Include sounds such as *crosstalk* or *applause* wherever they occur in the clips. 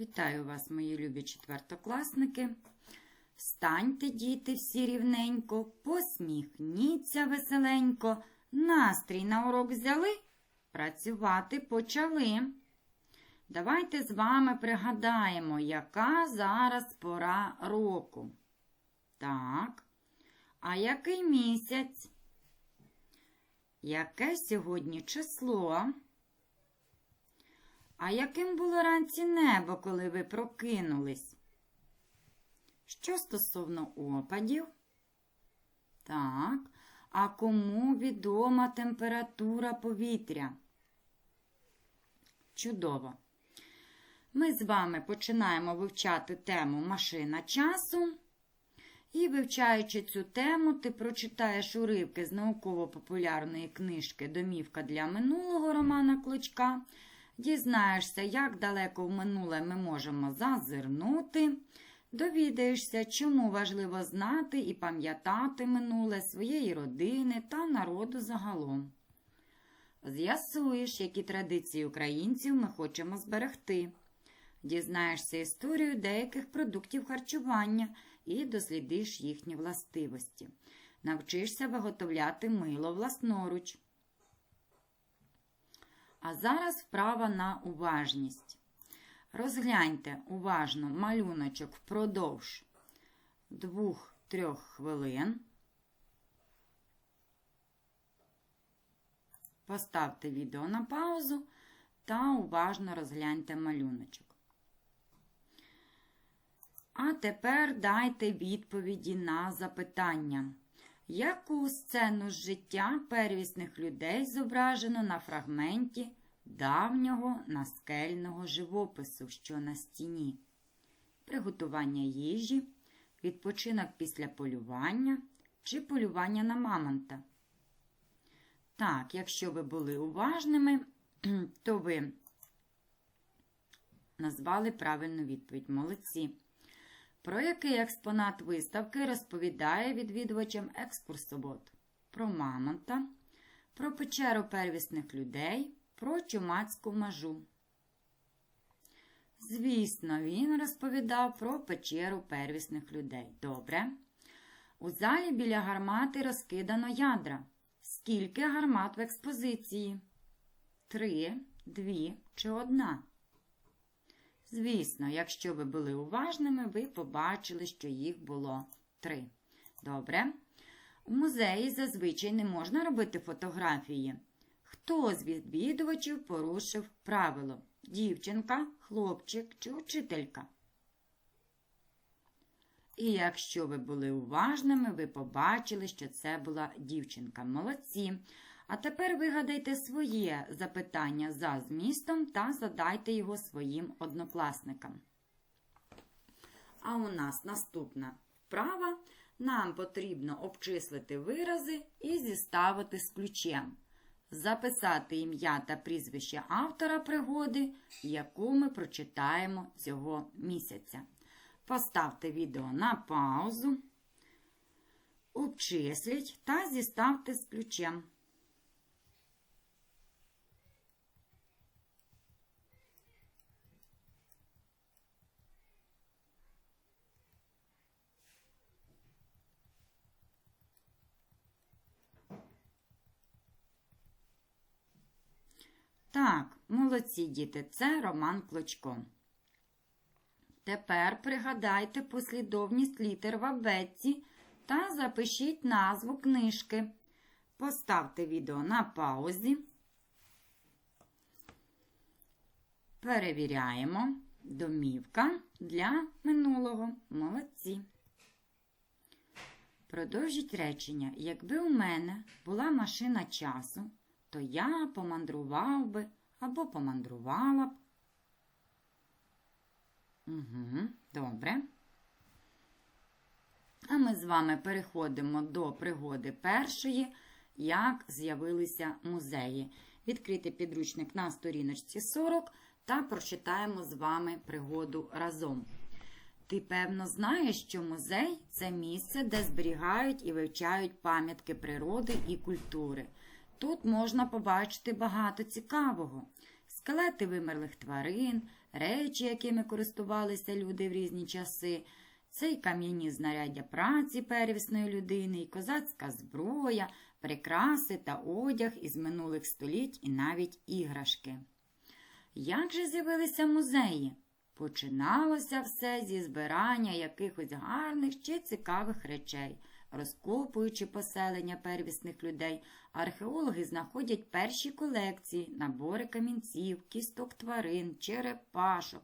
Вітаю вас, мої любі четвертокласники. Встаньте, діти, всі рівненько, посміхніться веселенько, настрій на урок взяли, працювати почали. Давайте з вами пригадаємо, яка зараз пора року. Так, а який місяць? Яке сьогодні число? А яким було ранці небо, коли ви прокинулись? Що стосовно опадів? Так. А кому відома температура повітря? Чудово. Ми з вами починаємо вивчати тему машина часу. І, вивчаючи цю тему, ти прочитаєш уривки з науково-популярної книжки Домівка для минулого Романа Клочка. Дізнаєшся, як далеко в минуле ми можемо зазирнути. Довідаєшся, чому важливо знати і пам'ятати минуле своєї родини та народу загалом. З'ясуєш, які традиції українців ми хочемо зберегти. Дізнаєшся історію деяких продуктів харчування і дослідиш їхні властивості. Навчишся виготовляти мило власноруч. А зараз вправа на уважність. Розгляньте уважно малюночок впродовж 2-3 хвилин. Поставте відео на паузу та уважно розгляньте малюночок. А тепер дайте відповіді на запитання. Яку сцену з життя первісних людей зображено на фрагменті давнього наскельного живопису, що на стіні? Приготування їжі, відпочинок після полювання чи полювання на мамонта? Так, якщо ви були уважними, *clears throat* то ви назвали правильну відповідь. Молодці. Про який експонат виставки розповідає відвідувачам екскурсовод? Про мамонта, про печеру первісних людей, про чумацьку мажу. Звісно, він розповідав про печеру первісних людей. Добре. У залі біля гармати розкидано ядра. Скільки гармат в експозиції? Три, дві чи одна? Звісно, якщо ви були уважними, ви побачили, що їх було три. Добре. У музеї зазвичай не можна робити фотографії. Хто з відвідувачів порушив правило? Дівчинка, хлопчик чи учителька? І якщо ви були уважними, ви побачили, що це була дівчинка. Молодці. А тепер вигадайте своє запитання за змістом та задайте його своїм однокласникам. А у нас наступна вправа. Нам потрібно обчислити вирази і зіставити з ключем. Записати ім'я та прізвище автора пригоди, яку ми прочитаємо цього місяця. Поставте відео на паузу, обчисліть та зіставте з ключем. Так, молодці діти, це Роман Клочко. Тепер пригадайте послідовність літер в абетці та запишіть назву книжки. Поставте відео на паузі. Перевіряємо домівка для минулого. Молодці. Продовжіть речення. Якби у мене була машина часу, то я помандрував би або помандрувала б. Угу, Добре. А ми з вами переходимо до пригоди першої, як з'явилися музеї. Відкрити підручник на сторіночці 40 та прочитаємо з вами пригоду разом. Ти, певно, знаєш, що музей це місце, де зберігають і вивчають пам'ятки природи і культури. Тут можна побачити багато цікавого: скелети вимерлих тварин, речі, якими користувалися люди в різні часи. Це й кам'яні знаряддя праці первісної людини, і козацька зброя, прикраси та одяг із минулих століть і навіть іграшки. Як же з'явилися музеї? Починалося все зі збирання якихось гарних чи цікавих речей. Розкопуючи поселення первісних людей, археологи знаходять перші колекції, набори камінців, кісток тварин, черепашок.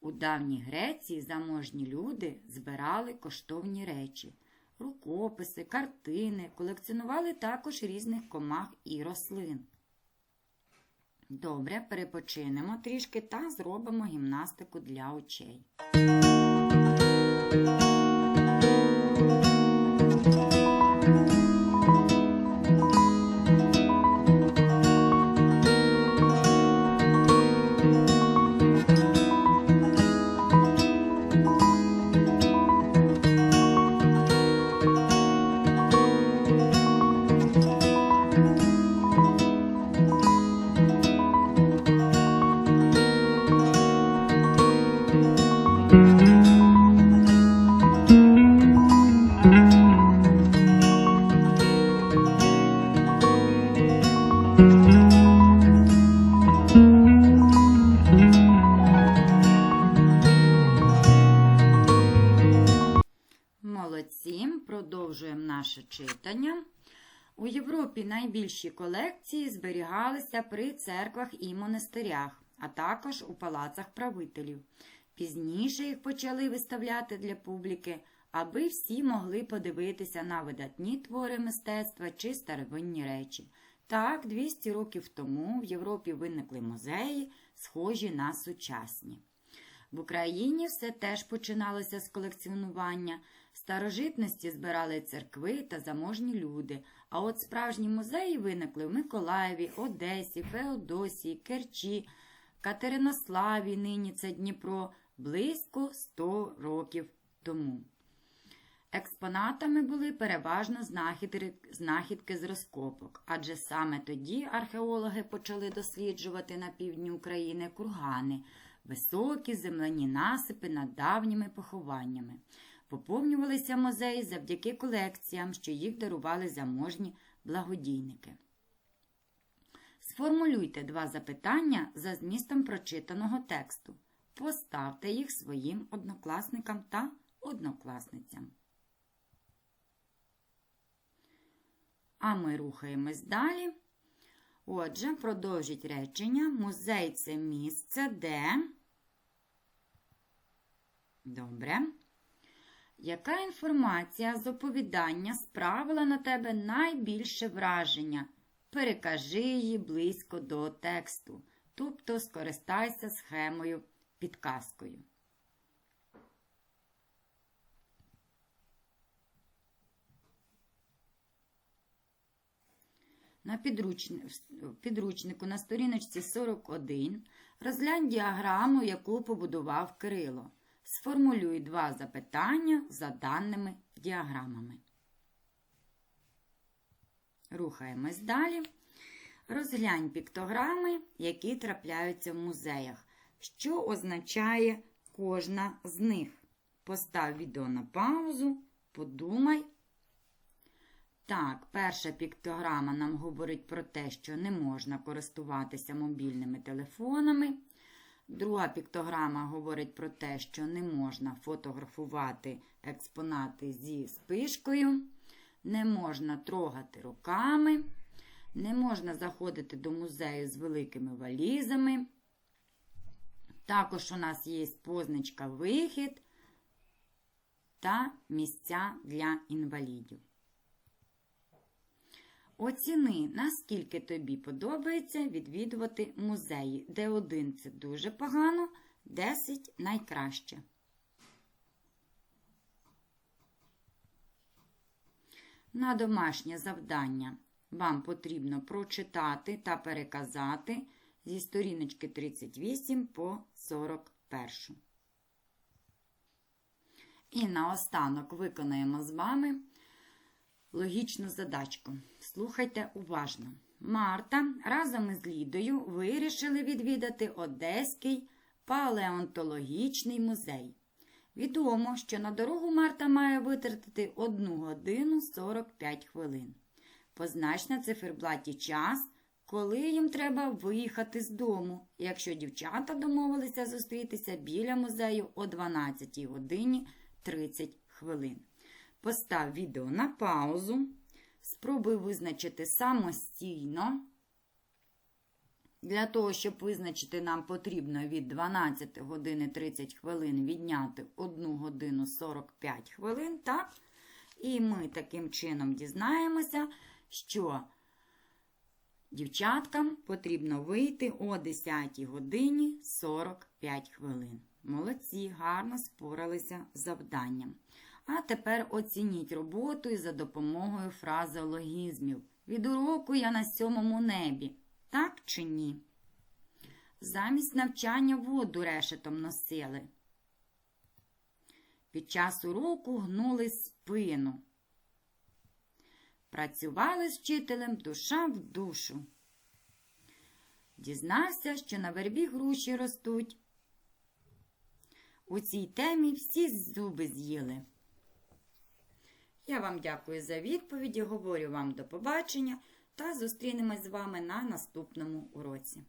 У давній Греції заможні люди збирали коштовні речі, рукописи, картини, колекціонували також різних комах і рослин. Добре, перепочинемо трішки та зробимо гімнастику для очей. Наше читання. У Європі найбільші колекції зберігалися при церквах і монастирях, а також у палацах правителів. Пізніше їх почали виставляти для публіки, аби всі могли подивитися на видатні твори мистецтва чи старовинні речі. Так, 200 років тому в Європі виникли музеї, схожі на сучасні. В Україні все теж починалося з колекціонування. Старожитності збирали церкви та заможні люди, а от справжні музеї виникли в Миколаєві, Одесі, Феодосії, Керчі, Катеринославі, нині це Дніпро, близько 100 років тому. Експонатами були переважно знахідки з розкопок, адже саме тоді археологи почали досліджувати на півдні України кургани, високі земляні насипи над давніми похованнями. Поповнювалися музеї завдяки колекціям, що їх дарували заможні благодійники. Сформулюйте два запитання за змістом прочитаного тексту. Поставте їх своїм однокласникам та однокласницям. А ми рухаємось далі. Отже, продовжіть речення. Музей це місце, де. Добре. Яка інформація з оповідання справила на тебе найбільше враження? Перекажи її близько до тексту, тобто скористайся схемою підказкою. На підручнику на сторіночці 41 розглянь діаграму, яку побудував Кирило. Сформулюй два запитання за даними діаграмами. Рухаємось далі. Розглянь піктограми, які трапляються в музеях. Що означає кожна з них? Постав відео на паузу, подумай. Так, перша піктограма нам говорить про те, що не можна користуватися мобільними телефонами. Друга піктограма говорить про те, що не можна фотографувати експонати зі спишкою, не можна трогати руками, не можна заходити до музею з великими валізами. Також у нас є позначка вихід та місця для інвалідів. Оціни, наскільки тобі подобається відвідувати музеї, де один це дуже погано, 10 найкраще. На домашнє завдання вам потрібно прочитати та переказати зі сторіночки 38 по 41. І наостанок виконаємо з вами логічну задачку. Слухайте уважно. Марта разом із Лідою вирішили відвідати Одеський палеонтологічний музей. Відомо, що на дорогу Марта має витратити 1 годину 45 хвилин. Познач на циферблаті час, коли їм треба виїхати з дому, якщо дівчата домовилися зустрітися біля музею о 12 годині 30 хвилин. Постав відео на паузу. Спробуй визначити самостійно. Для того, щоб визначити, нам потрібно від 12 години 30 хвилин відняти 1 годину 45 хвилин, так? І ми таким чином дізнаємося, що дівчаткам потрібно вийти о 10 годині 45 хвилин. Молодці, гарно споралися з завданням. А тепер оцініть роботу і за допомогою фразеологізмів. Від уроку я на сьомому небі. Так чи ні? Замість навчання воду решетом носили. Під час уроку гнули спину. Працювали з вчителем душа в душу. Дізнався, що на вербі груші ростуть. У цій темі всі зуби з'їли. Я вам дякую за відповіді, говорю вам до побачення та зустрінемось з вами на наступному уроці.